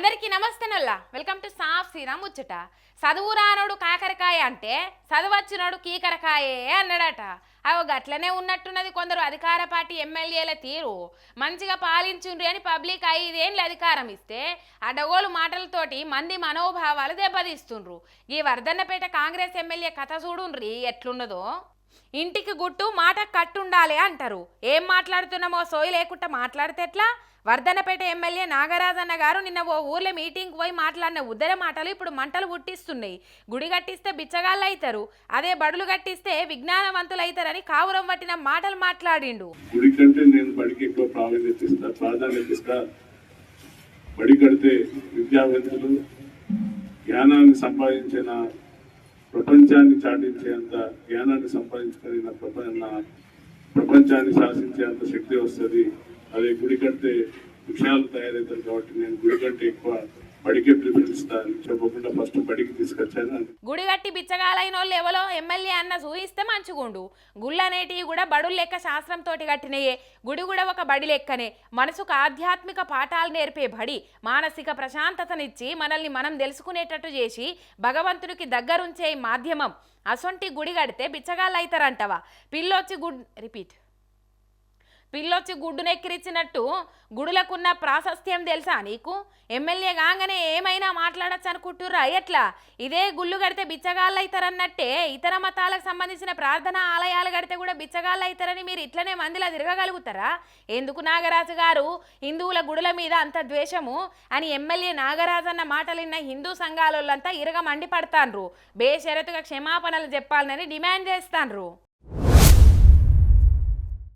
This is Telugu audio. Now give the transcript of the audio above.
అందరికీ నమస్తే నల్లా వెల్కమ్ టు సాఫ్ శ్రీరామ్ ముచ్చట. చదువు రానోడు కాకరకాయ అంటే చదువచ్చినోడు కీకరకాయే అన్నాడట. అవి గట్లనే ఉన్నట్టున్నది కొందరు అధికార పార్టీ ఎమ్మెల్యేల తీరు. మంచిగా పాలించుండ్రి అని పబ్లిక్ ఐదేళ్ళు అధికారం ఇస్తే అడగోలు మాటలతోటి మంది మనోభావాలు దెబ్బతీస్తుండ్రు. ఈ వర్ధన్నపేట కాంగ్రెస్ ఎమ్మెల్యే కథ చూడుండ్రి ఎట్లున్నదో? ఇంటికి గుట్టు మాట కట్టుండాలి అంటారు. ఏం మాట్లాడుతున్నామో సోయి లేకుండా మాట్లాడితే ఎట్లా? వర్ధనపేట ఎమ్మెల్యే నాగరాజన్న గారు నిన్న ఓ ఊర్లో మీటింగ్ పోయి మాట్లాడిన ఉద్దర మాటలు ఇప్పుడు మంటలు పుట్టిస్తున్నాయి. గుడి కట్టిస్తే బిచ్చగాళ్ళు అవుతారు అదే బడులు కట్టిస్తే విజ్ఞానవంతులు అవుతారని కావురం పట్టిన మాటలు మాట్లాడిండు. గుడి కంటే నేను బడికి ఎక్కువ ప్రాధాన్యత ఇస్తా ప్రాధాన్యత ఇస్తా. బడి కడితే విద్యావంతులు జ్ఞానాన్ని సంపాదించిన ప్రపంచాన్ని చాటించేంత జ్ఞానాన్ని సంపాదించుకొని నా ప్రపంచ నా ప్రపంచాన్ని శాసించేంత శక్తి వస్తుంది. అదే గుడి కంటే విషయాలు తయారవుతారు కాబట్టి నేను గుడి కంటే ఎక్కువ బడికే ప్రిఫరెన్స్ చెప్పకుండా ఫస్ట్ బడికి తీసుకొచ్చాను గుడి కట్టి బిచ్చగాలైన వాళ్ళు ఎవరో ఎమ్మెల్యే అన్న ఊహిస్తే మంచిగుండు. గుళ్ళనేటివి కూడా బడులు లెక్క శాస్త్రంతో కట్టినయే. గుడి కూడా ఒక బడి లెక్కనే. మనసుకు ఆధ్యాత్మిక పాఠాలు నేర్పే బడి. మానసిక ప్రశాంతతనిచ్చి మనల్ని మనం తెలుసుకునేటట్టు చేసి భగవంతుడికి దగ్గరుంచే మాధ్యమం. అసొంటి గుడి కడితే బిచ్చగాళ్ళు అవుతారంటవా పిల్లొచ్చి గుడ్ రిపీట్. పిల్లొచ్చి గుడ్డునెక్కిరిచ్చినట్టు గుడులకున్న ప్రాశస్త్యం తెలుసా నీకు? ఎమ్మెల్యే కాగానే ఏమైనా మాట్లాడచ్చు అనుకుంటుర్రా ఎట్లా? ఇదే గుళ్ళు కడితే బిచ్చగాళ్ళు అవుతారన్నట్టే ఇతర మతాలకు సంబంధించిన ప్రార్థనా ఆలయాలు కడితే కూడా బిచ్చగాళ్ళు అవుతారని మీరు ఇట్లనే మందిలా తిరగగలుగుతారా? ఎందుకు నాగరాజు గారు హిందువుల గుడుల మీద అంత ద్వేషము? అని ఎమ్మెల్యే నాగరాజు అన్న మాటలు విన్న హిందూ సంఘాలంతా ఇరగ మండిపడతాన్రు బేషరతుగా క్షమాపణలు చెప్పాలని డిమాండ్ చేస్తాన్రు.